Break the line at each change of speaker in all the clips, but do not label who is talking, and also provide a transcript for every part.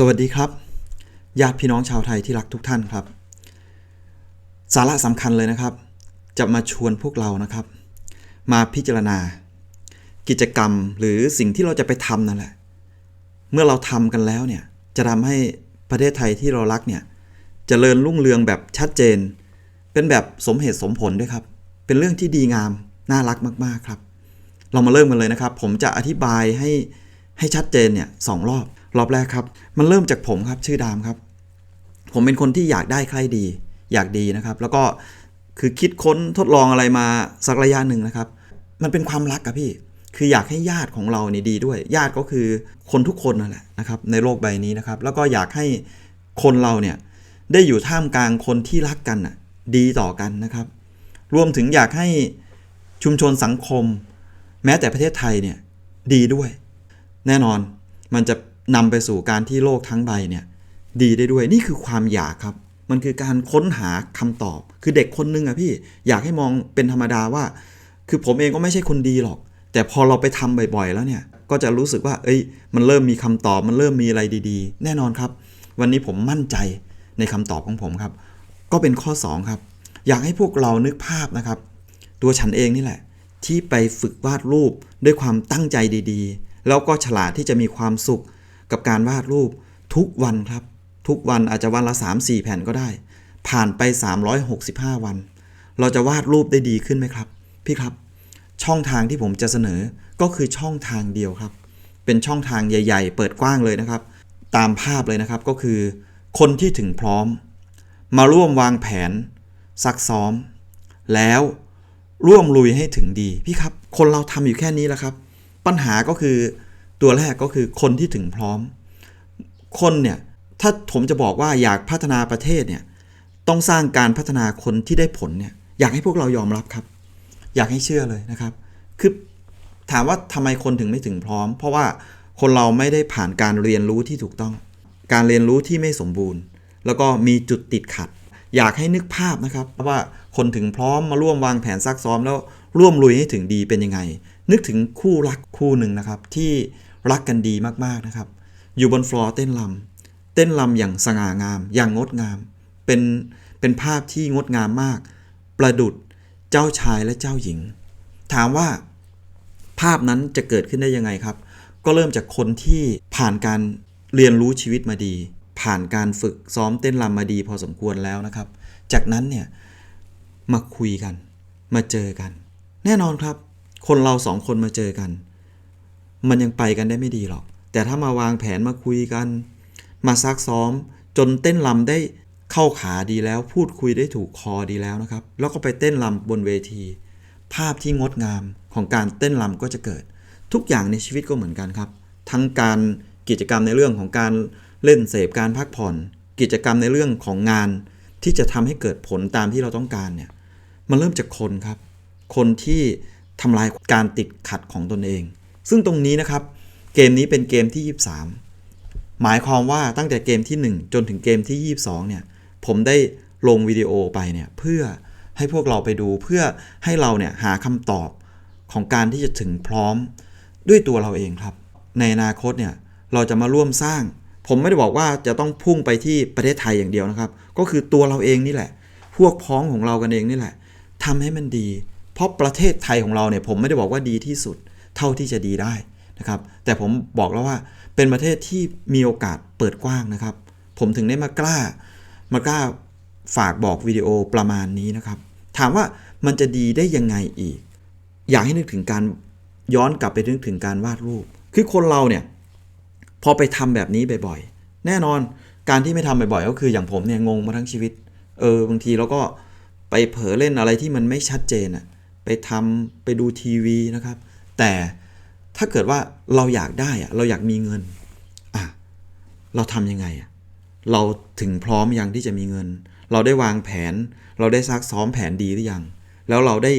สวัสดีครับญาติพี่น้องชาวไทยที่รักทุกท่านครับ สาระสำคัญเลยนะครับ จะมาชวนพวกเรานะครับ มาพิจารณา กิจกรรมหรือสิ่งที่เราจะไปทำนั่นแหละ เมื่อเราทำกันแล้วเนี่ยจะทำให้ประเทศไทยที่เรารักเนี่ยจเจริญรุ่งเรืองแบบชัดเจน เป็นแบบสมเหตุสมผลด้วยครับ เป็นเรื่องที่ดีงามน่ารักมากๆครับ เรามาเริ่มกันเลยนะครับ ผมจะอธิบายให้ให้ชัดเจนเนี่ยสองรอบ รอบแรกครับ มันเริ่มจากผมครับชื่อดามครับ ผมเป็นคนที่อยากได้ใครดี อยากดีนะครับ แล้วก็คือคิดค้นทดลองอะไรมาสักระยะหนึ่งนะครับ มันเป็นความรักอะพี่ คืออยากให้ญาติของเรานี่ดีด้วย ญาติก็คือคนทุกคนนั่นแหละนะครับ ในโลกใบนี้นะครับ แล้วก็อยากให้คนเราเนี่ยได้อยู่ท่ามกลางคนที่รักกันน่ะดีต่อกันนะครับ รวมถึงอยากให้ชุมชนสังคม แม้แต่ประเทศไทยเนี่ยดีด้วย แน่นอนมันจะ นำไปสู่การที่โลกทั้งใบเนี่ยดีได้ด้วยนี่คือความอยากครับ มันคือการค้นหาคำตอบ คือเด็กคนนึงอะพี่อยากให้มองเป็นธรรมดาว่า คือผมเองก็ไม่ใช่คนดีหรอก แต่พอเราไปทำบ่อยๆ แล้วเนี่ย ก็จะรู้สึกว่า เอ้ย มันเริ่มมีคำตอบ มันเริ่มมีอะไรดีๆ แน่นอนครับ วันนี้ผมมั่นใจในคำตอบของผมครับ ก็เป็นข้อ 2 ครับ อยากให้พวกเรานึกภาพนะครับ ตัวฉันเองนี่แหละ ที่ไปฝึกวาดรูปด้วยความตั้งใจดีๆ แล้วก็ฉลาดที่จะมีความสุข กับการวาดรูปทุกวันครับ ทุกวันอาจจะวันละ 3-4 แผ่นก็ได้ ผ่านไป 365 วัน เราจะวาดรูปได้ดีขึ้นไหมครับ พี่ครับ ช่องทางที่ผมจะเสนอก็คือช่องทางเดียวครับ เป็นช่องทางใหญ่ ๆ เปิดกว้างเลยนะครับ ตามภาพเลยนะครับก็คือ คนที่ถึงพร้อม มาร่วมวางแผน ซักซ้อม แล้วร่วมลุยให้ถึงดี พี่ครับ คนเราทำอยู่แค่นี้แหละครับ ปัญหาก็คือ ตัวแรกก็คือคนที่ถึงพร้อม คนเนี่ยถ้าผมจะบอกว่าอยากพัฒนาประเทศเนี่ยต้องสร้างการพัฒนาคนที่ได้ผลเนี่ยอยากให้พวกเรายอมรับครับ อยากให้เชื่อเลยนะครับ คือถามว่าทำไมคนถึงไม่ถึงพร้อม เพราะว่าคนเราไม่ได้ผ่านการเรียนรู้ที่ถูกต้อง การเรียนรู้ที่ไม่สมบูรณ์ แล้วก็มีจุดติดขัด อยากให้นึกภาพนะครับว่าคนถึงพร้อมมาร่วมวางแผนซักซ้อมแล้วร่วมลุยให้ถึงดีเป็นยังไง นึกถึงคู่รักคู่หนึ่งนะครับ ที่รักกันดีมากๆนะครับ อยู่บนฟลอร์เต้นลำเต้นลำอย่างสง่างาม อย่างงดงาม เป็นเป็นภาพที่งดงามมาก ประดุดเจ้าชายและเจ้าหญิง ถามว่าภาพนั้นจะเกิดขึ้นได้ยังไงครับ ก็เริ่มจากคนที่ผ่านการเรียนรู้ชีวิตมาดี ผ่านการฝึกซ้อมเต้นรำมาดีพอสมควรแล้วนะครับ จากนั้นเนี่ยมาคุยกัน มาเจอกัน แน่นอนครับ คนเราสองคนมาเจอกัน มันยังไปกันได้ไม่ดีหรอก แต่ถ้ามาวางแผนมาคุยกัน มาซักซ้อม จนเต้นลำได้เข้าขาดีแล้ว พูดคุยได้ถูกคอดีแล้วนะครับ แล้วก็ไปเต้นลำบนเวที ภาพที่งดงามของการเต้นลำก็จะเกิด ทุกอย่างในชีวิตก็เหมือนกันครับ ทั้งการกิจกรรมในเรื่องของการเล่นเสพการพักผ่อน กิจกรรมในเรื่องของงาน ที่จะทำให้เกิดผลตามที่เราต้องการเนี่ยมันเริ่มจากคนครับ คนที่ ทำลายการติดขัดของตนเอง ซึ่งตรงนี้นะครับ เกมนี้เป็นเกมที่ 23 หมายความว่าตั้งแต่เกมที่ 1 จนถึงเกมที่ 22 เนี่ย ผมได้ลงวิดีโอไปเนี่ยเพื่อให้พวกเราไปดูเพื่อให้เราเนี่ยหาคำตอบของการที่จะถึงพร้อมด้วยตัวเราเองครับ ในอนาคตเนี่ยเราจะมาร่วมสร้าง ผมไม่ได้บอกว่าจะต้องพุ่งไปที่ประเทศไทยอย่างเดียวนะครับ ก็คือตัวเราเองนี่แหละ พวกพ้องของเรากันเองนี่แหละทำให้มันดี เพราะประเทศไทยของเราเนี่ยผมไม่ได้บอกว่าดีที่สุดเท่าที่จะดีได้นะครับ แต่ผมบอกแล้วว่าเป็นประเทศที่มีโอกาสเปิดกว้างนะครับ ผมถึงได้มากล้า มากล้าฝากบอกวิดีโอประมาณนี้นะครับ ถามว่ามันจะดีได้ยังไงอีก อยากให้นึกถึงการย้อนกลับไปนึกถึงการวาดรูป คือคนเราเนี่ยพอไปทำแบบนี้บ่อยๆ แน่นอนการที่ไม่ทำบ่อยๆ ก็คืออย่างผมเนี่ยงงมาทั้งชีวิต เออบางทีเราก็ไปเผลอเล่นอะไรที่มันไม่ชัดเจนอะ ไปทำไปดูทีวีนะครับ แต่ถ้าเกิดว่าเราอยากได้อะเราอยากมีเงินอะเราทำยังไงอะเราถึงพร้อมยังที่จะมีเงิน เราได้วางแผน เราได้ซักซ้อมแผนดีหรือยัง แล้วเราได้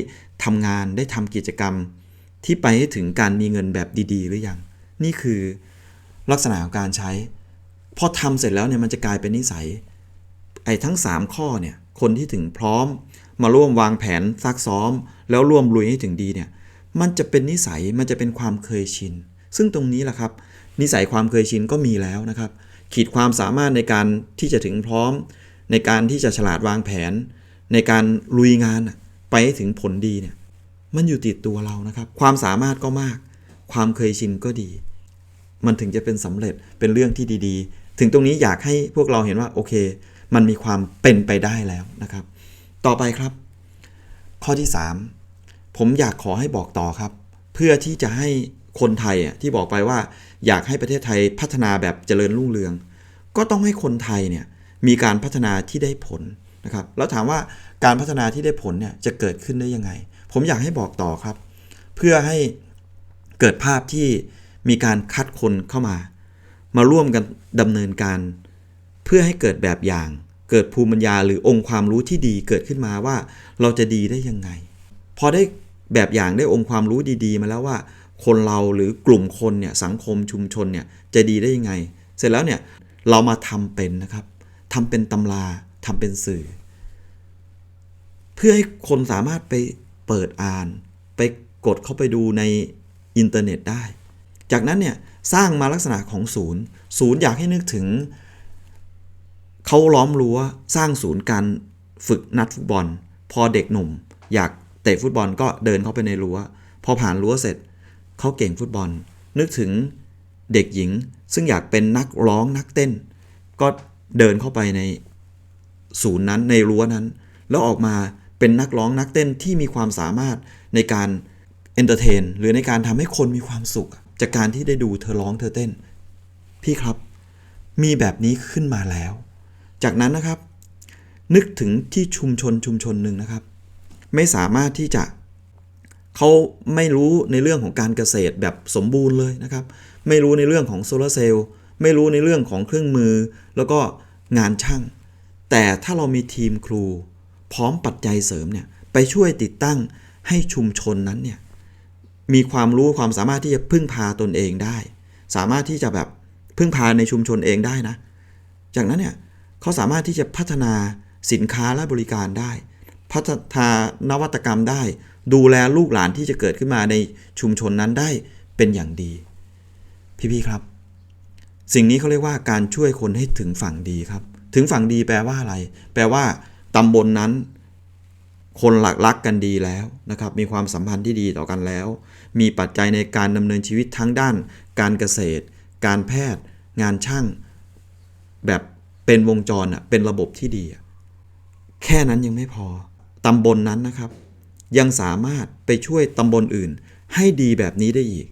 ทำงานได้ทำกิจกรรม ที่ไปให้ถึงการมีเงินแบบดีๆ หรือยัง นี่คือลักษณะของการใช้ พอทำเสร็จแล้วเนี่ยมันจะกลายเป็นนิสัยไอ้ทั้ง 3 ข้อเนี่ยคนที่ถึงพร้อมมาร่วมวางแผนซักซ้อม แล้วร่วมลุยให้ถึงดีเนี่ยมันจะเป็นนิสัยมันจะเป็นความเคยชิน ซึ่งตรงนี้แหละครับ นิสัยความเคยชินก็มีแล้วนะครับ ขีดความสามารถในการที่จะถึงพร้อม ในการที่จะฉลาดวางแผน ในการลุยงานไปให้ถึงผลดีเนี่ยมันอยู่ติดตัวเรานะครับ ความสามารถก็มาก ความเคยชินก็ดี มันถึงจะเป็นสำเร็จเป็นเรื่องที่ดี ๆ ถึงตรงนี้อยากให้พวกเราเห็นว่าโอเค มันมีความเป็นไปได้แล้วนะครับ ต่อไปครับ ข้อที่ 3 ผมอยากขอให้บอกต่อครับ เพื่อที่จะให้คนไทยอะที่บอกไปว่าอยากให้ประเทศไทยพัฒนาแบบเจริญรุ่งเรือง ก็ต้องให้คนไทยเนี่ยมีการพัฒนาที่ได้ผลนะครับแล้วถามว่าการพัฒนาที่ได้ผลเนี่ยจะเกิดขึ้นได้ยังไง ผมอยากให้บอกต่อครับ เพื่อให้เกิดภาพที่มีการคัดคนเข้ามา มาร่วมกันดำเนินการ เพื่อให้เกิดแบบอย่าง เกิดภูมิปัญญาหรือองค์ความรู้ที่ดีเกิดขึ้นมาว่าเราจะดีได้ยังไง พอได้ แบบอย่างได้องค์ความรู้ดีๆ มาแล้วว่า คนเราหรือกลุ่มคนเนี่ยสังคมชุมชนเนี่ยจะดีได้ยังไง เสร็จแล้วเนี่ยเรามาทำเป็นนะครับทำเป็นตำราทำเป็นสื่อ เพื่อให้คนสามารถไปเปิดอ่าน ไปกดเข้าไปดูในอินเทอร์เน็ตได้ จากนั้นเนี่ยสร้างมาลักษณะของศูนย์ ศูนย์อยากให้นึกถึงเขาล้อมรั้วสร้างศูนย์การฝึกนัดฟุตบอล พอเด็กหนุ่ม อยาก เตะฟุตบอลก็เดินเข้าไปในรั้ว พอผ่านรั้วเสร็จเขาเก่งฟุตบอล นึกถึงเด็กหญิง ซึ่งอยากเป็นนักร้องนักเต้น ก็เดินเข้าไปในศูนย์นั้นในรั้วนั้น แล้วออกมาเป็นนักร้องนักเต้นที่มีความสามารถในการเอนเตอร์เทนหรือในการทำให้คนมีความสุข จากการที่ได้ดูเธอร้องเธอเต้น พี่ครับ มีแบบนี้ขึ้นมาแล้ว จากนั้นนะครับ นึกถึงที่ชุมชนชุมชนหนึ่งนะครับ ไม่สามารถที่จะเขาไม่รู้ในเรื่องของการเกษตรแบบสมบูรณ์เลยนะครับ ไม่รู้ในเรื่องของโซลาร์เซลล์ไม่รู้ในเรื่องของเครื่องมือ แล้วก็งานช่าง แต่ถ้าเรามีทีมครู พร้อมปัจจัยเสริมเนี่ยไปช่วยติดตั้งให้ชุมชนนั้นเนี่ยมีความรู้ความสามารถที่จะพึ่งพาตนเองได้ สามารถที่จะแบบพึ่งพาในชุมชนเองได้นะ จากนั้นเนี่ยเขาสามารถที่จะพัฒนาสินค้าและบริการได้ พัฒนานวัตกรรมได้ ดูแลลูกหลานที่จะเกิดขึ้นมาในชุมชนนั้นได้เป็นอย่างดี พี่ๆครับ สิ่งนี้เขาเรียกว่าการช่วยคนให้ถึงฝั่งดีครับ ถึงฝั่งดีแปลว่าอะไร แปลว่าตำบลนนั้น คนหลักรักกันดีแล้วนะครับ มีความสัมพันธ์ที่ดีต่อกันแล้ว มีปัจจัยในการดำเนินชีวิตทั้งด้าน การเกษตร การแพทย์ งานช่าง แบบเป็นวงจรอะเป็นระบบที่ดี แค่นั้นยังไม่พอ ตำบลนนั้นนะครับ ยังสามารถไปช่วยตำบลอื่น ให้ดีแบบนี้ได้อีก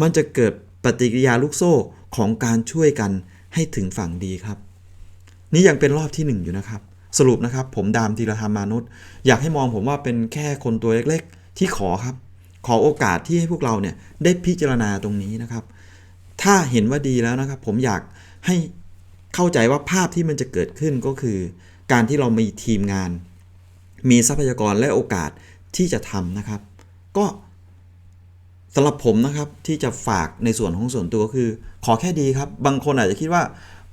มันจะเกิดปฏิกิริยาลูกโซ่ของการช่วยกันให้ถึงฝั่งดีครับ นี่ยังเป็นรอบที่หนึ่งอยู่นะครับ สรุปนะครับ ผมดามธีรธรรมมานุษย์ อยากให้มองผมว่าเป็นแค่คนตัวเล็กๆ ที่ขอครับ ขอโอกาสที่ให้พวกเราเนี่ยได้พิจารณาตรงนี้นะครับ ถ้าเห็นว่าดีแล้วนะครับ ผมอยากให้เข้าใจว่าภาพที่มันจะเกิดขึ้นก็คือ การที่เรามีทีมงาน มีทรัพยากรและโอกาสที่จะทำนะครับ ก็สำหรับผมนะครับที่จะฝากในส่วนของส่วนตัวคือ ขอแค่ดีครับ บางคนอาจจะคิดว่า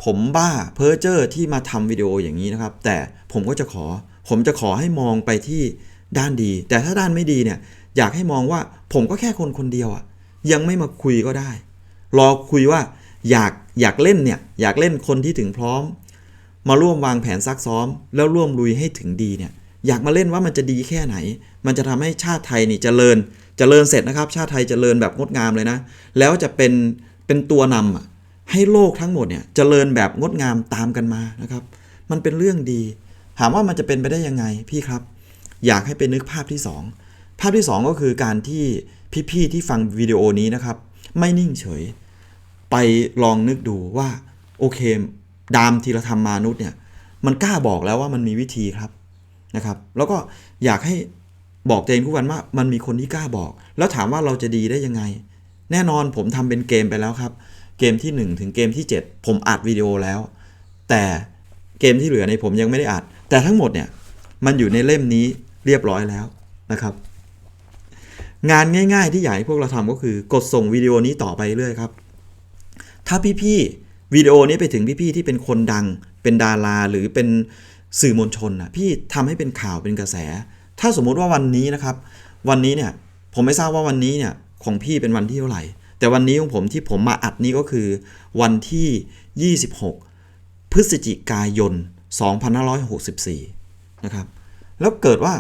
ผมบ้าเพ้อเจอร์ที่มาทำวิดีโออย่างนี้นะครับ แต่ผมก็จะขอ ผมจะขอให้มองไปที่ด้านดี แต่ถ้าด้านไม่ดีเนี่ย อยากให้มองว่าผมก็แค่คนคนเดียวอะยังไม่มาคุยก็ได้ รอคุยว่าอยากอยากเล่นเนี่ยอยากเล่นคนที่ถึงพร้อม มาร่วมวางแผนซักซ้อม แล้วร่วมลุยให้ถึงดีเนี่ย อยากมาเล่นว่ามันจะดีแค่ไหน มันจะทำให้ชาติไทยนี่เจริญเจริญเสร็จนะครับ ชาติไทยเจริญแบบงดงามเลยนะ แล้วจะเป็นเป็นตัวนำให้โลกทั้งหมดเนี่ยเจริญแบบงดงามตามกันมานะครับ มันเป็นเรื่องดี ถามว่ามันจะเป็นไปได้ยังไงพี่ครับ อยากให้ไปนึกภาพที่สองภาพที่สองก็คือการที่พี่ๆที่ฟังวิดีโอนี้นะครับ ไม่นิ่งเฉย ไปลองนึกดูว่าโอเค ดามธีรธรรมมานุษย์เนี่ยมันกล้าบอกแล้วว่ามันมีวิธีครับ นะครับ แล้วก็อยากให้บอกตัวเองทุกวันว่ามันมีคนที่กล้าบอก แล้วถามว่าเราจะดีได้ยังไง แน่นอนผมทำเป็นเกมไปแล้วครับ เกมที่ 1 ถึงเกมที่ 7 ผมอัดวิดีโอแล้ว แต่เกมที่เหลือในผมยังไม่ได้อัด แต่ทั้งหมดเนี่ยมันอยู่ในเล่มนี้เรียบร้อยแล้วนะครับ งานง่าย ๆ ที่อยากให้พวกเราทำก็คือกดส่งวิดีโอนี้ต่อไปเรื่อยครับ ถ้าพี่ๆวิดีโอนี้ไปถึงพี่ๆที่เป็นคนดัง เป็นดาราหรือเป็น สื่อมวลชนนะพี่ทำให้เป็นข่าวเป็นกระแส ถ้าสมมุติว่าวันนี้นะครับ วันนี้เนี่ยผมไม่ทราบว่าวันนี้เนี่ยของพี่เป็นวันที่เท่าไหร่ แต่วันนี้ของผมที่ผมมาอัดนี่ก็คือ วันที่ 26 พฤศจิกายน 2564 นะครับ แล้วเกิดว่า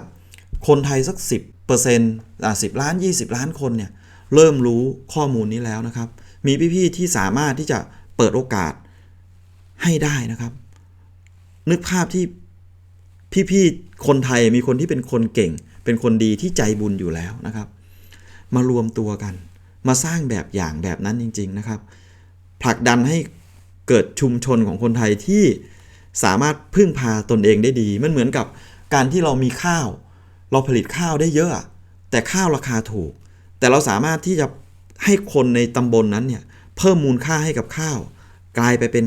คนไทยสัก 10เปอร์เซ็นต์อ่า10ล้าน 20 ล้านคนเนี่ยเริ่มรู้ข้อมูลนี้แล้วนะครับ มีพี่ ๆ ที่สามารถที่จะเปิดโอกาสให้ได้นะครับ นึกภาพที่พี่ๆคนไทยมีคนที่เป็นคนเก่ง เป็นคนดีที่ใจบุญอยู่แล้วนะครับ มารวมตัวกัน มาสร้างแบบอย่างแบบนั้นจริง ๆนะครับ ผลักดันให้เกิดชุมชนของคนไทยที่สามารถพึ่งพาตนเองได้ดี มันเหมือนกับการที่เรามีข้าว เราผลิตข้าวได้เยอะ แต่ข้าวราคาถูก แต่เราสามารถที่จะให้คนในตำบลนั้นเนี่ยเพิ่มมูลค่าให้กับข้าว กลายไปเป็น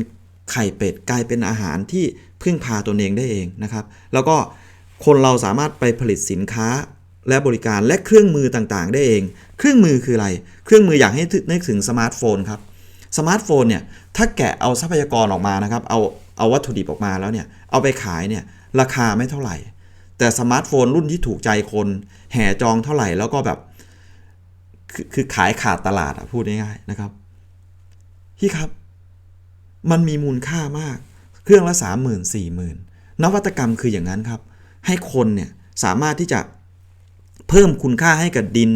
ไข่เป็ด กลายเป็นอาหารที่ พึ่งพาตนเองได้เองนะครับ แล้วก็คนเราสามารถไปผลิตสินค้าและบริการและเครื่องมือต่างๆ ได้เอง เครื่องมือคืออะไร เครื่องมืออยากให้นึกถึงสมาร์ทโฟนครับ สมาร์ทโฟนเนี่ย ถ้าแกะเอาทรัพยากรออกมานะครับ เอาเอาวัตถุดิบออกมาแล้วเนี่ย เอาไปขายเนี่ย ราคาไม่เท่าไหร่ แต่สมาร์ทโฟนรุ่นที่ถูกใจคน แห่จองเท่าไหร่แล้วก็แบบ คือคือขายขาดตลาดอะพูดง่ายๆนะครับพี่ครับ มันมีมูลค่ามาก เครื่องละสามหมื่นสี่หมื่นนวัตกรรมคืออย่างนั้นครับ ให้คนเนี่ยสามารถที่จะเพิ่มคุณค่าให้กับดิน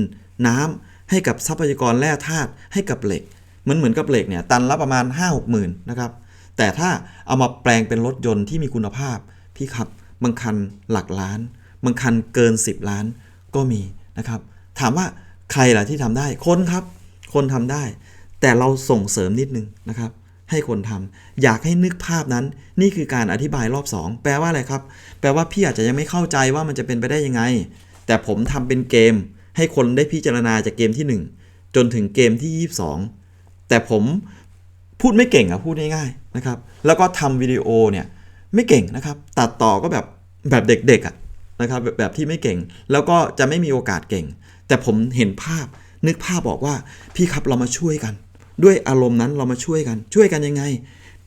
น้ำให้กับทรัพยากรแร่ธาตุให้กับเหล็ก มันเหมือนกับเหล็กเนี่ยตันละประมาณ 5 6หมื่นนะครับแต่ถ้าเอามาแปลงเป็นรถยนต์ที่มีคุณภาพพี่ครับบางคันหลักล้านบางคันเกิน 10 ล้านก็มีนะครับ ถามว่าใครล่ะที่ทำได้คนครับ คนทำได้ แต่เราส่งเสริมนิดนึงนะครับ ให้คนทำอยากให้นึกภาพนั้น นี่คือการอธิบายรอบ 2 แปลว่าอะไรครับ แปลว่าพี่อาจจะยังไม่เข้าใจว่ามันจะเป็นไปได้ยังไง แต่ผมทำเป็นเกม ให้คนได้พิจารณาจากเกมที่ 1 จนถึงเกมที่ 22 แต่ผมพูดไม่เก่งอะพูดง่ายๆนะครับ แล้วก็ทำวิดีโอเนี่ยไม่เก่งนะครับ ตัดต่อก็แบบแบบเด็กๆอะนะครับแบบแบบที่ไม่เก่ง แล้วก็จะไม่มีโอกาสเก่ง แต่ผมเห็นภาพนึกภาพบอกว่าพี่ครับเรามาช่วยกัน ด้วยอารมณ์นั้นเรามาช่วยกัน ช่วยกันยังไง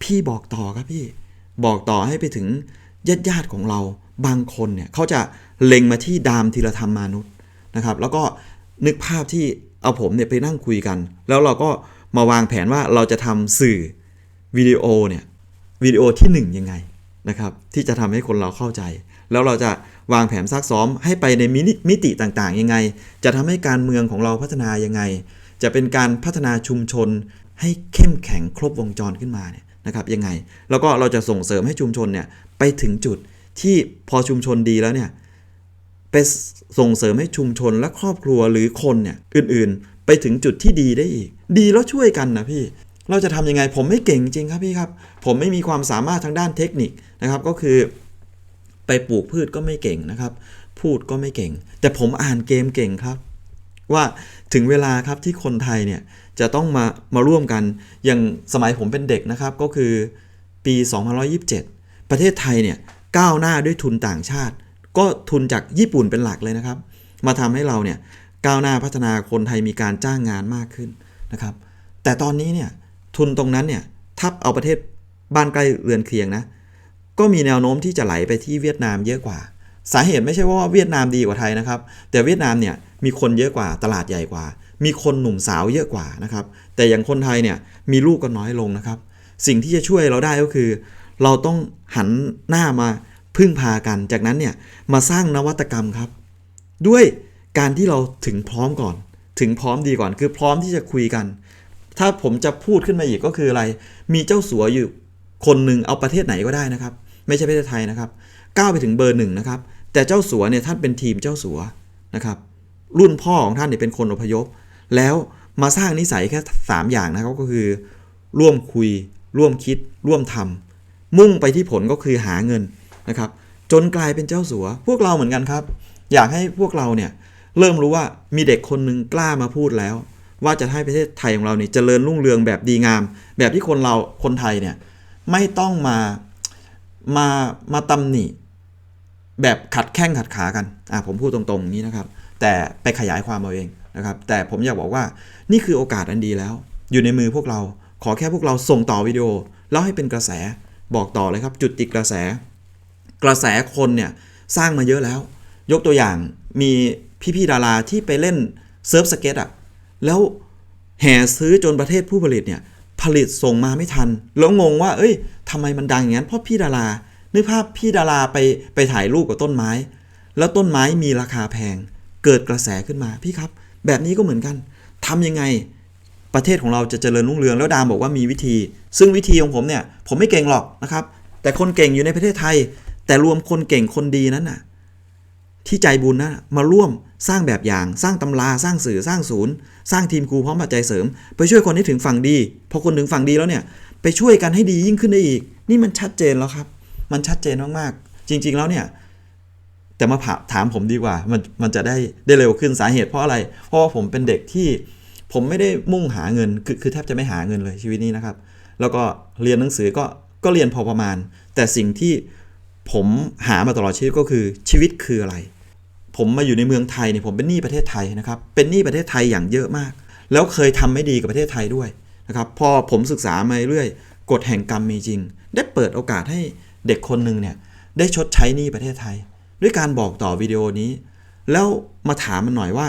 พี่บอกต่อครับพี่ บอกต่อให้ไปถึงญาติญาติของเราบางคนเนี่ยเขาจะเล็งมาที่ดามธีรธรรมมานุษย์นะครับ แล้วก็นึกภาพที่เอาผมเนี่ยไปนั่งคุยกัน แล้วเราก็มาวางแผนว่าเราจะทำสื่อวิดีโอเนี่ยวิดีโอที่หนึ่งยังไงนะครับที่จะทำให้คนเราเข้าใจ แล้วเราจะวางแผนซักซ้อมให้ไปในมินิมิติต่างๆยังไง จะทำให้การเมืองของเราพัฒนายังไง จะเป็นการพัฒนาชุมชนให้เข้มแข็งครบวงจรขึ้นมาเนี่ยนะครับยังไง แล้วก็เราจะส่งเสริมให้ชุมชนเนี่ยไปถึงจุดที่พอชุมชนดีแล้วเนี่ยไปส่งเสริมให้ชุมชนและครอบครัวหรือคนเนี่ยอื่นๆ ไปถึงจุดที่ดีได้อีก ดีแล้วช่วยกันนะพี่ เราจะทำยังไงผมไม่เก่งจริงครับพี่ครับ ผมไม่มีความสามารถทางด้านเทคนิคนะครับก็คือ ไปปลูกพืชก็ไม่เก่งนะครับ พูดก็ไม่เก่ง แต่ผมอ่านเกมเก่งครับ ว่าถึงเวลาครับที่คนไทยเนี่ยจะต้องมามาร่วมกัน อย่างสมัยผมเป็นเด็กนะครับก็คือปี2127 ประเทศไทยเนี่ยก้าวหน้าด้วยทุนต่างชาติ ก็ทุนจากญี่ปุ่นเป็นหลักเลยนะครับ มาทำให้เราเนี่ยก้าวหน้าพัฒนาคนไทยมีการจ้างงานมากขึ้นนะครับ แต่ตอนนี้เนี่ยทุนตรงนั้นเนี่ยทับเอาประเทศบ้านใกล้เรือนเคียงนะก็มีแนวโน้มที่จะไหลไปที่เวียดนามเยอะกว่า สาเหตุไม่ใช่ว่าเวียดนามดีกว่าไทยนะครับ แต่เวียดนามเนี่ย มีคนเยอะกว่าตลาดใหญ่กว่า มีคนหนุ่มสาวเยอะกว่านะครับ แต่อย่างคนไทยเนี่ยมีลูกก็น้อยลงนะครับ สิ่งที่จะช่วยเราได้ก็คือ เราต้องหันหน้ามาพึ่งพากัน จากนั้นเนี่ยมาสร้างนวัตกรรมครับ ด้วยการที่เราถึงพร้อมก่อน ถึงพร้อมดีก่อน คือพร้อมที่จะคุยกัน ถ้าผมจะพูดขึ้นมาอีกก็คืออะไร มีเจ้าสัวอยู่คนหนึ่งเอาประเทศไหนก็ได้นะครับ ไม่ใช่ประเทศไทยนะครับ ก้าวไปถึงเบอร์หนึ่งนะครับ แต่เจ้าสัวเนี่ยท่านเป็นทีมเจ้าสัวนะครับ รุ่นพ่อของท่านเนี่ยเป็นคนอพยพ แล้วมาสร้างนิสัยแค่ 3 อย่างนะครับก็คือ ร่วมคุย ร่วมคิด ร่วมทำมุ่งไปที่ผลก็คือหาเงินนะครับ จนกลายเป็นเจ้าสัว พวกเราเหมือนกันครับ อยากให้พวกเราเนี่ยเริ่มรู้ว่ามีเด็กคนหนึ่งกล้ามาพูดแล้ว ว่าจะให้ประเทศไทยของเราเนี่ยเจริญรุ่งเรืองแบบดีงาม แบบที่คนเราคนไทยเนี่ยไม่ต้องมามามาตำหนิแบบขัดแข้งขัดขากัน อ่าผมพูดตรงๆอย่างนี้นะครับ แต่ไปขยายความเอาเองนะครับ แต่ผมอยากบอกว่านี่คือโอกาสอันดีแล้ว อยู่ในมือพวกเรา ขอแค่พวกเราส่งต่อวิดีโอแล้วให้เป็นกระแส บอกต่อเลยครับ จุดติดกระแส กระแสคนเนี่ยสร้างมาเยอะแล้ว ยกตัวอย่างมีพี่ๆดาราที่ไปเล่นเซิร์ฟสเก็ตอะ แล้วแห่ซื้อจนประเทศผู้ผลิตเนี่ยผลิตส่งมาไม่ทัน แล้วงงว่า เอ้ยทำไมมันดังอย่างนั้น เพราะพี่ดารา นึกภาพพี่ดาราไปไปถ่ายรูปกับต้นไม้ แล้วต้นไม้มีราคาแพง เกิดกระแสขึ้นมาพี่ครับ แบบนี้ก็เหมือนกันทำยังไงประเทศของเราจะเจริญรุ่งเรืองแล้วดามบอกว่ามีวิธี ซึ่งวิธีของผมเนี่ยผมไม่เก่งหรอกนะครับ แต่คนเก่งอยู่ในประเทศไทย แต่รวมคนเก่งคนดีนั้นน่ะที่ใจบุญนะมาร่วมสร้างแบบอย่าง สร้างตำราสร้างสื่อสร้างศูนย์ สร้างทีมครูพร้อมปัจจัยเสริม ไปช่วยคนให้ถึงฝั่งดีพอคนถึงฝั่งดีแล้วเนี่ยไปช่วยกันให้ดียิ่งขึ้นได้อีก นี่มันชัดเจนแล้วครับ มันชัดเจนมากๆจริง ๆแล้วเนี่ย แต่มาถามผมดีกว่า มันมันจะได้ได้เร็วขึ้นสาเหตุเพราะอะไร เพราะว่าผมเป็นเด็กที่ผมไม่ได้มุ่งหาเงิน คือคือแทบจะไม่หาเงินเลยชีวิตนี้นะครับ แล้วก็เรียนหนังสือก็ก็เรียนพอประมาณ แต่สิ่งที่ผมหามาตลอดชีวิตก็คือชีวิตคืออะไร ผมมาอยู่ในเมืองไทยเนี่ยผมเป็นหนี้ประเทศไทยนะครับ เป็นหนี้ประเทศไทยอย่างเยอะมาก แล้วเคยทำไม่ดีกับประเทศไทยด้วยนะครับ พอผมศึกษามาเรื่อยกฎแห่งกรรมมีจริง ได้เปิดโอกาสให้เด็กคนหนึ่งเนี่ยได้ชดใช้หนี้ประเทศไทย ด้วยการบอกต่อวิดีโอนี้ แล้วมาถามมันหน่อยว่า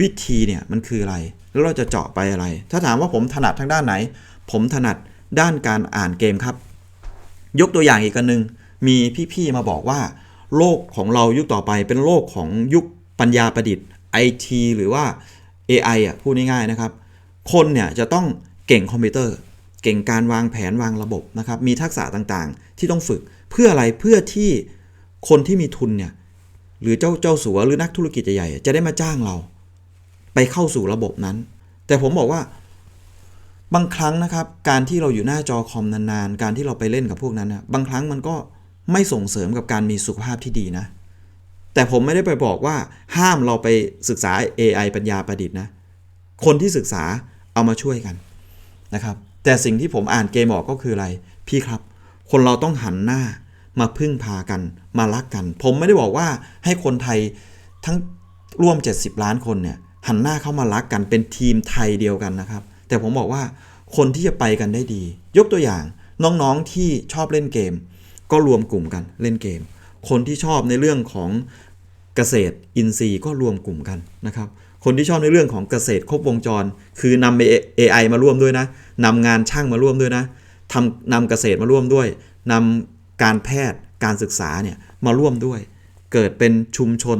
วิธีเนี่ยมันคืออะไร แล้วเราจะเจาะไปอะไร ถ้าถามว่าผมถนัดทางด้านไหน ผมถนัดด้านการอ่านเกมครับ ยกตัวอย่างอีกอันหนึ่งมีพี่ๆมาบอกว่า โลกของเรายุคต่อไปเป็นโลกของยุคปัญญาประดิษฐ์ IT หรือว่า AI อะพูดง่ายๆนะครับ คนเนี่ยจะต้องเก่งคอมพิวเตอร์ เก่งการวางแผนวางระบบนะครับ มีทักษะต่างๆ ที่ต้องฝึกเพื่ออะไรเพื่อที่ คนที่มีทุนเนี่ยหรือเจ้าเจ้าสัวหรือนักธุรกิจใหญ่จะได้มาจ้างเรา ไปเข้าสู่ระบบนั้น แต่ผมบอกว่าบางครั้งนะครับ การที่เราอยู่หน้าจอคอมนานๆ การที่เราไปเล่นกับพวกนั้นนะบางครั้งมันก็ไม่ส่งเสริมกับการมีสุขภาพที่ดีนะ แต่ผมไม่ได้ไปบอกว่าห้ามเราไปศึกษา AI ปัญญาประดิษฐ์นะ คนที่ศึกษาเอามาช่วยกันนะครับ แต่สิ่งที่ผมอ่านเกมออกก็คืออะไร พี่ครับ คนเราต้องหันหน้า มาพึ่งพากันมารักกัน ผมไม่ได้บอกว่าให้คนไทยทั้งร่วม 70 ล้านคนเนี่ยหันหน้าเข้ามารักกันเป็นทีมไทยเดียวกันนะครับ แต่ผมบอกว่าคนที่จะไปกันได้ดี ยกตัวอย่างน้องๆที่ชอบเล่นเกม ก็รวมกลุ่มกันเล่นเกม คนที่ชอบในเรื่องของเกษตรอินทรีย์ก็รวมกลุ่มกันนะครับ คนที่ชอบในเรื่องของเกษตรครบวงจร คือนำ AI มาร่วมด้วยนะนำงานช่างมาร่วมด้วยนะทำนำเกษตรมาร่วมด้วยนำ การแพทย์การศึกษาเนี่ยมาร่วมด้วย เกิดเป็นชุมชน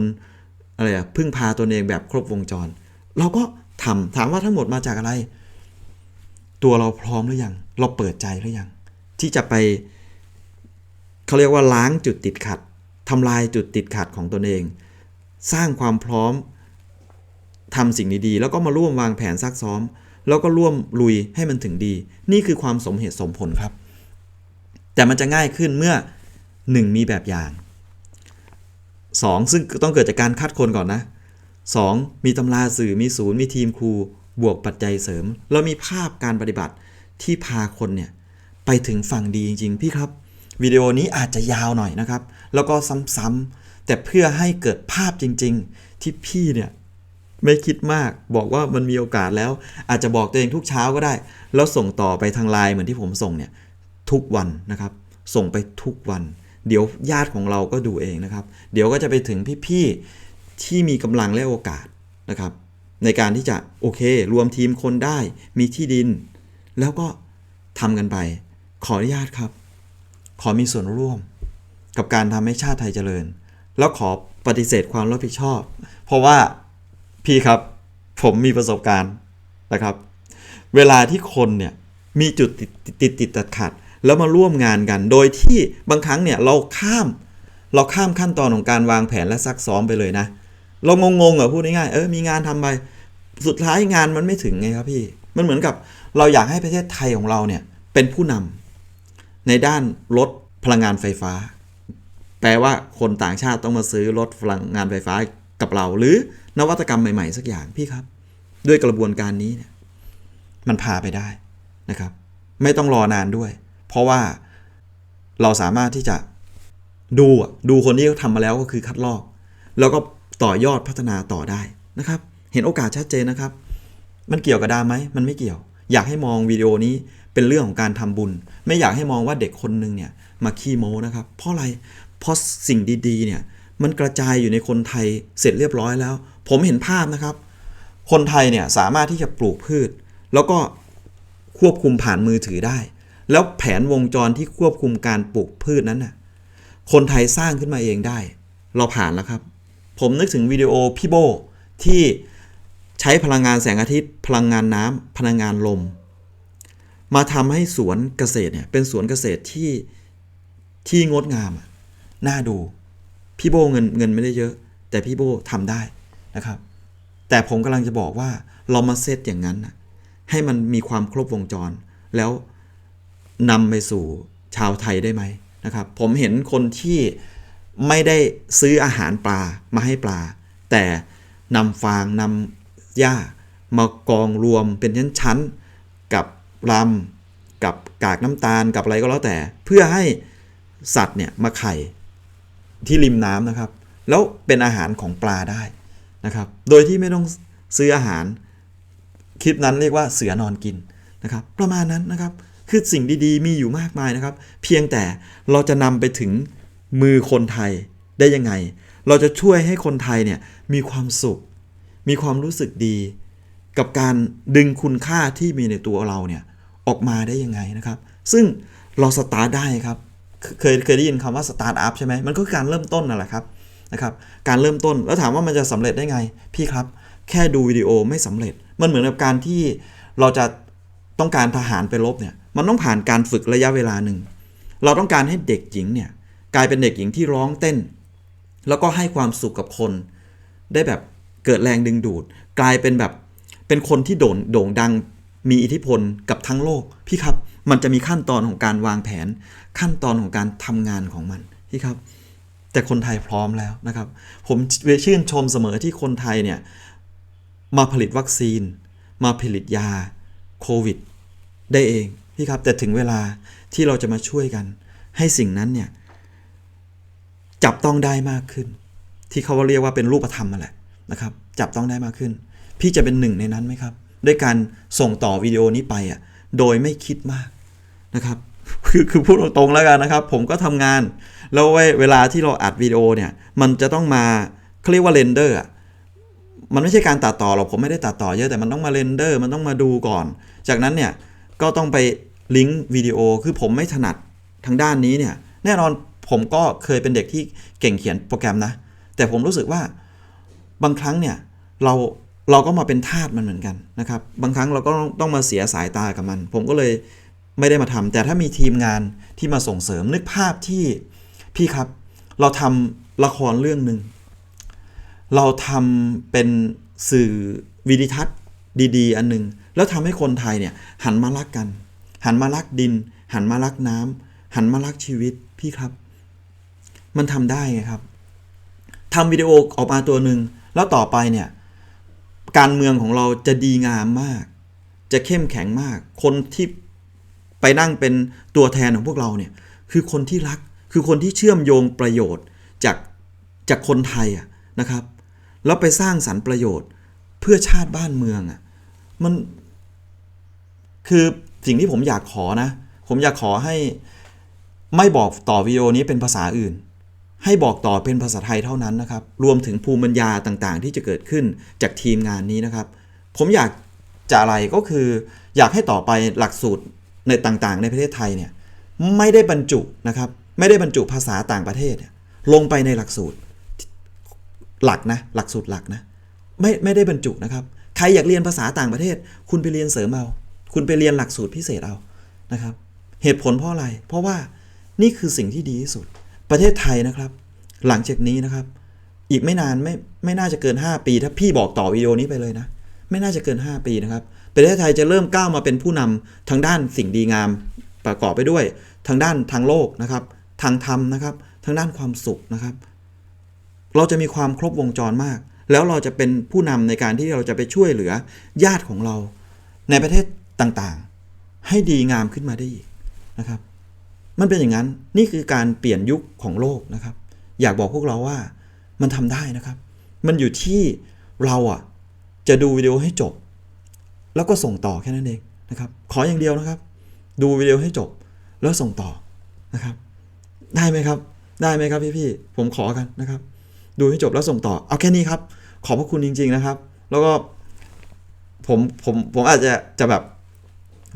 อะไรอะพึ่งพาตนเองแบบครบวงจร เราก็ทำถามว่าทั้งหมดมาจากอะไร ตัวเราพร้อมหรือยัง เราเปิดใจหรือยัง ที่จะไปเขาเรียกว่าล้างจุดติดขัดทำลายจุดติดขัดของตนเอง สร้างความพร้อมทำสิ่งดีๆ แล้วก็มาร่วมวางแผนซักซ้อม แล้วก็ร่วมลุยให้มันถึงดี นี่คือความสมเหตุสมผลครับ แต่มันจะง่ายขึ้นเมื่อ 1 มีแบบอย่าง 2 ซึ่งต้องเกิดจากการคัดคนก่อนนะ 2. มีตำราสื่อมีศูนย์มีทีมครู บวกปัจจัยเสริมแล้วมีภาพการปฏิบัติที่พาคนเนี่ยไปถึงฝั่งดีจริง ๆ พี่ครับ วิดีโอนี้อาจจะยาวหน่อยนะครับ แล้วก็ซ้ำๆแต่เพื่อให้เกิดภาพจริง ๆ ที่พี่เนี่ยไม่คิดมากบอกว่ามันมีโอกาสแล้ว อาจจะบอกตัวเองทุกเช้าก็ได้ แล้วส่งต่อไปทางไลน์เหมือนที่ผมส่งเนี่ย ทุกวันนะครับ ส่งไปทุกวัน เดี๋ยวญาติของเราก็ดูเองนะครับ เดี๋ยวก็จะไปถึงพี่ๆที่มีกำลังและโอกาสนะครับ ในการที่จะโอเค รวมทีมคนได้มีที่ดิน แล้วก็ทำกันไป ขออนุญาตครับ ขอมีส่วนร่วม กับการทำให้ชาติไทยเจริญ แล้วขอปฏิเสธความรับผิดชอบ เพราะว่าพี่ครับผมมีประสบการณ์นะครับ เวลาที่คนเนี่ยมีจุดติดติดติดตัดขัด แล้วมาร่วมงานกัน โดยที่บางครั้งเนี่ยเราข้าม เราข้ามขั้นตอนของการวางแผนและซักซ้อมไปเลยนะ เรางงๆเหรอพูดง่ายๆเออมีงานทำไปสุดท้ายงานมันไม่ถึงไงครับพี่ มันเหมือนกับเราอยากให้ประเทศไทยของเราเนี่ยเป็นผู้นำในด้านรถพลังงานไฟฟ้า แปลว่าคนต่างชาติต้องมาซื้อรถพลังงานไฟฟ้ากับเรา หรือนวัตกรรมใหม่ ๆ สักอย่างพี่ครับ ด้วยกระบวนการนี้เนี่ยมันพาไปได้นะครับ ไม่ต้องรอนานด้วย เพราะว่าเราสามารถที่จะดูดูคนที่เขาทำมาแล้วก็คือคัดลอก แล้วก็ต่อยอดพัฒนาต่อได้นะครับ เห็นโอกาสชัดเจนนะครับ มันเกี่ยวกับดามไหมมันไม่เกี่ยว อยากให้มองวิดีโอนี้เป็นเรื่องของการทำบุญ ไม่อยากให้มองว่าเด็กคนหนึงเนี่ยมาขี้โม้นะครับ เพราะอะไรเพราะสิ่งดีๆเนี่ยมันกระจายอยู่ในคนไทยเสร็จเรียบร้อยแล้ว ผมเห็นภาพนะครับ คนไทยเนี่ยสามารถที่จะปลูกพืช แล้วก็ควบคุมผ่านมือถือได้ แล้วแผนวงจรที่ควบคุมการปลูกพืชนั้นน่ะคนไทยสร้างขึ้นมาเองได้ เราผ่านแล้วครับ ผมนึกถึงวิดีโอพี่โบที่ใช้พลังงานแสงอาทิตย์ พลังงานน้ำพลังงานลม มาทำให้สวนเกษตรเนี่ยเป็นสวนเกษตรที่ที่งดงามน่าดู พี่โบเงินเงินไม่ได้เยอะ แต่พี่โบทำได้นะครับ แต่ผมกำลังจะบอกว่าเรามาเซตอย่างนั้นนะให้มันมีความครบวงจร แล้ว นำไปสู่ชาวไทยได้ไหมนะครับ ผมเห็นคนที่ไม่ได้ซื้ออาหารปลามาให้ปลา แต่นำฟางนำหญ้ามากองรวมเป็นชั้นๆกับลำกับกากน้ำตาลกับอะไรก็แล้วแต่ เพื่อให้สัตว์เนี่ยมาไข่ที่ริมน้ำนะครับ แล้วเป็นอาหารของปลาได้นะครับ โดยที่ไม่ต้องซื้ออาหาร คลิปนั้นเรียกว่าเสือนอนกินนะครับ ประมาณนั้นนะครับ คือสิ่งดีๆ มีอยู่มากมายนะครับ เพียงแต่เราจะนำไปถึงมือคนไทยได้ยังไง เราจะช่วยให้คนไทยเนี่ยมีความสุข มีความรู้สึกดี กับการดึงคุณค่าที่มีในตัวเราเนี่ยออกมาได้ยังไงนะครับ ซึ่งเราสตาร์ทได้ครับ เคยเคยได้ยินคำว่าสตาร์ทอัพใช่ไหมมันก็การเริ่มต้นนั่นแหละครับนะครับการเริ่มต้นแล้วถามว่ามันจะสำเร็จได้ไง พี่ครับ แค่ดูวิดีโอไม่สำเร็จ มันเหมือนกับการที่เราจะต้องการทหารไปรบเนี่ย มันต้องผ่านการฝึกระยะเวลาหนึ่ง เราต้องการให้เด็กหญิงเนี่ยกลายเป็นเด็กหญิงที่ร้องเต้น แล้วก็ให้ความสุขกับคน ได้แบบเกิดแรงดึงดูด กลายเป็นแบบเป็นคนที่โด่งโด่งดังมีอิทธิพลกับทั้งโลกพี่ครับ มันจะมีขั้นตอนของการวางแผน ขั้นตอนของการทำงานของมันพี่ครับ แต่คนไทยพร้อมแล้วนะครับ ผมชื่นชมเสมอที่คนไทยเนี่ยมาผลิตวัคซีน มาผลิตยาโควิด ได้เอง พี่ครับแต่ถึงเวลาที่เราจะมาช่วยกัน ให้สิ่งนั้นเนี่ยจับต้องได้มากขึ้น ที่เขาเรียกว่าเป็นรูปธรรมมาแหละนะครับ จับต้องได้มากขึ้น พี่จะเป็นหนึ่งในนั้นไหมครับ ด้วยการส่งต่อวิดีโอนี้ไปอะโดยไม่คิดมากนะครับคือคือพูดตรงๆแล้วกันนะครับ ผมก็ทำงาน แล้วเวลาที่เราอัดวิดีโอเนี่ย มันจะต้องมาเขาเรียกว่าเรนเดอร์อะมันไม่ใช่การตัดต่อหรอกผมไม่ได้ตัดต่อเยอะแต่มันต้องมาเรนเดอร์ มันต้องมาดูก่อน จากนั้นเนี่ย ก็ต้องไปลิงก์วิดีโอคือผมไม่ถนัดทางด้านนี้เนี่ยแน่นอนผมก็เคยเป็นเด็กที่เก่งเขียนโปรแกรมนะ แต่ผมรู้สึกว่าบางครั้งเนี่ยเราเราก็มาเป็นทาสมันเหมือนกันนะครับ บางครั้งเราก็ต้องมาเสียสายตากับมัน ผมก็เลยไม่ได้มาทำแต่ถ้ามีทีมงานที่มาส่งเสริมนึกภาพที่พี่ครับ เราทำละครเรื่องหนึ่งเราทำเป็นสื่อวิดิทัศน์ดี ๆ อันหนึ่ง แล้วทำให้คนไทยเนี่ยหันมารักกัน หันมารักดิน หันมารักน้ำหันมารักชีวิตพี่ครับ มันทำได้ไงครับทำวิดีโอออกมาตัวหนึ่งแล้วต่อไปเนี่ยการเมืองของเราจะดีงามมาก จะเข้มแข็งมาก คนที่ไปนั่งเป็นตัวแทนของพวกเราเนี่ยคือคนที่รักคือคนที่เชื่อมโยงประโยชน์จากจากคนไทยอะนะครับ แล้วไปสร้างสรรค์ประโยชน์เพื่อชาติบ้านเมืองอะมัน คือสิ่งที่ผมอยากขอนะ ผมอยากขอให้ไม่บอกต่อวิดีโอนี้เป็นภาษาอื่น ให้บอกต่อเป็นภาษาไทยเท่านั้นนะครับ รวมถึงภูมิปัญญาต่างๆ ที่จะเกิดขึ้นจากทีมงานนี้นะครับ ผมอยากจะอะไรก็คืออยากให้ต่อไปหลักสูตรในต่างๆ ในประเทศไทยเนี่ยไม่ได้บรรจุนะครับ ไม่ได้บรรจุภาษาต่างประเทศเนี่ยลงไปในหลักสูตรหลักนะหลักสูตรหลักนะไม่ไม่ได้บรรจุนะครับ ใครอยากเรียนภาษาต่างประเทศ คุณไปเรียนเสริมเอา คุณไปเรียนหลักสูตรพิเศษเอานะครับ เหตุผลเพราะอะไร เพราะว่านี่คือสิ่งที่ดีที่สุด ประเทศไทยนะครับ หลังจากนี้นะครับ อีกไม่นานไม่ไม่น่าจะเกิน 5 ปี ถ้าพี่บอกต่อวิดีโอนี้ไปเลยนะ ไม่น่าจะเกิน 5 ปีนะครับ ประเทศไทยจะเริ่มก้าวมาเป็นผู้นำทางด้านสิ่งดีงาม ประกอบไปด้วย ทางด้านทางโลกนะครับ ทางธรรมนะครับ ทางด้านความสุขนะครับ เราจะมีความครบวงจรมาก แล้วเราจะเป็นผู้นำในการที่เราจะไปช่วยเหลือญาติของเรา ในประเทศ ต่างๆ ให้ดีงามขึ้นมาได้อีกนะครับ มันเป็นอย่างนั้นนี่คือการเปลี่ยนยุคของโลกนะครับ อยากบอกพวกเราว่ามันทำได้นะครับ มันอยู่ที่เราอะจะดูวิดีโอให้จบ แล้วก็ส่งต่อแค่นั้นเองนะครับ ขออย่างเดียวนะครับ ดูวิดีโอให้จบแล้วส่งต่อนะครับ ได้ไหมครับ ได้ไหมครับพี่ๆผมขอกันนะครับ ดูให้จบแล้วส่งต่อ เอาแค่นี้ครับ ขอบพระคุณจริง ๆนะครับ แล้วก็ผมผมผมอาจจะจะแบบ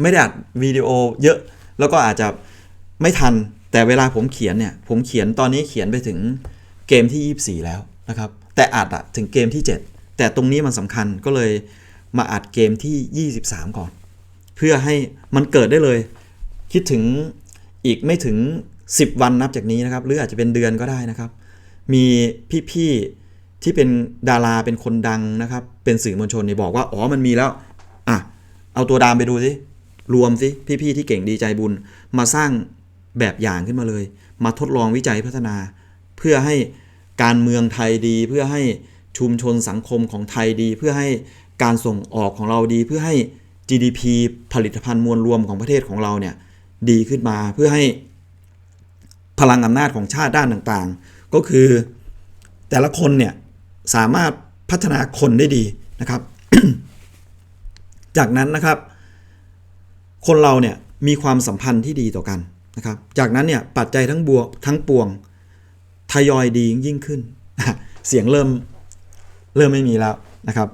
ไม่ได้อัดวิดีโอเยอะแล้วก็อาจจะไม่ทัน แต่เวลาผมเขียนเนี่ย ผมเขียนตอนนี้เขียนไปถึงเกมที่ 24 แล้วนะครับ แต่อัดอะถึงเกมที่ 7 แต่ตรงนี้มันสำคัญก็เลยมาอัดเกมที่ 23 ก่อน เพื่อให้มันเกิดได้เลย คิดถึงอีกไม่ถึง 10 วันนับจากนี้นะครับ หรืออาจจะเป็นเดือนก็ได้นะครับ มีพี่ๆที่เป็นดาราเป็นคนดังนะครับ เป็นสื่อมวลชนเนี่ยบอกว่า อ๋อมันมีแล้วอะเอาตัวดามไปดูสิ รวมสิพี่ๆที่เก่งดีใจบุญ มาสร้างแบบอย่างขึ้นมาเลย มาทดลองวิจัยพัฒนา เพื่อให้การเมืองไทยดี เพื่อให้ชุมชนสังคมของไทยดี เพื่อให้การส่งออกของเราดี เพื่อให้ GDP ผลิตภัณฑ์มวลรวมของประเทศของเราเนี่ยดีขึ้นมาเพื่อให้พลังอำนาจของชาติด้านต่างๆ ก็คือแต่ละคนเนี่ยสามารถพัฒนาคนได้ดีนะครับ จากนั้นนะครับ คนเราเนี่ยมีความสัมพันธ์ที่ดีต่อกันนะครับ จากนั้นเนี่ยปัจจัยทั้งบวกทั้งปวงทยอยดียิ่งขึ้น เสียงเริ่มเริ่มไม่มีแล้วนะครับ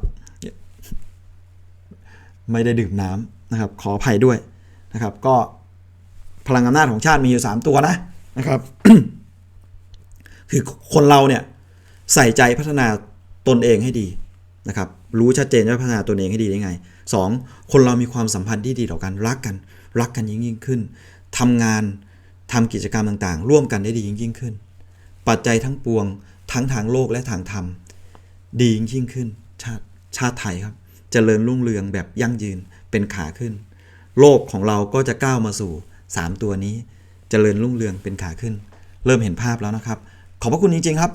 ไม่ได้ดื่มน้ำนะครับ ขออภัยด้วยนะครับ ก็พลังอำนาจของชาติมีอยู่ 3 ตัวนะนะครับ คือคนเราเนี่ยใส่ใจพัฒนาตนเองให้ดีนะครับ รู้ชัดเจนว่าพัฒนาตนเองให้ดีได้ไง 2. คนเรามีความสัมพันธ์ที่ดีต่อกันรักกัน รักกันยิ่งยิ่งขึ้นทำงานทำกิจกรรมต่างๆ ร่วมกันได้ดียิ่งยิ่งขึ้น ปัจจัยทั้งปวง ทั้งทางโลกและทางธรรม ดียิ่งยิ่งขึ้น ชาติชาติไทยครับจเจริญรุ่งเรืองแบบยั่งยืนเป็นขาขึ้น โลกของเราก็จะก้าวมาสู่ 3 ตัวนี้จเจริญรุ่งเรืองเป็นขาขึ้น เริ่มเห็นภาพแล้วนะครับ ขอบพระคุณจริงๆครับ